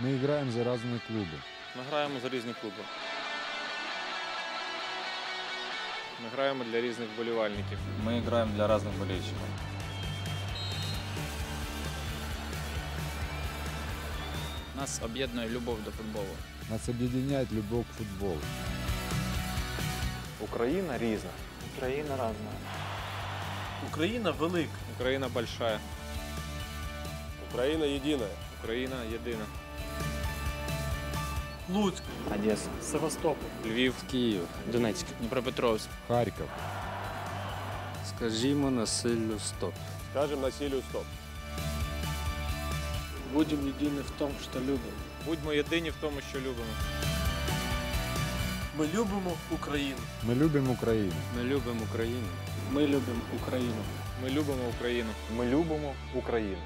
Мы играем за разные клубы. Ми граємо за різні клуби. Ми граємо для різних вболівальників. Мы играем для разных болельщиков. Нас об'єднує любов до футболу. Нас объединяет любовь к футболу. Україна різна. Україна разна. Україна велика. Україна большая. Украина единая. Україна єдина. Луцьк. Одеса. Севастополь. Львів. Київ, Донецьк. Дніпропетровськ. Харьков. Скажімо насиллю стоп. Скажем насилию стоп. Будемо єдині в тому, що любимо. Будьмо єдині в тому, що любимо. Ми любимо Україну. Мы любим Украину. Ми любимо Україну. Ми любимо Україну. Ми любимо Україну. Мы любим Украину.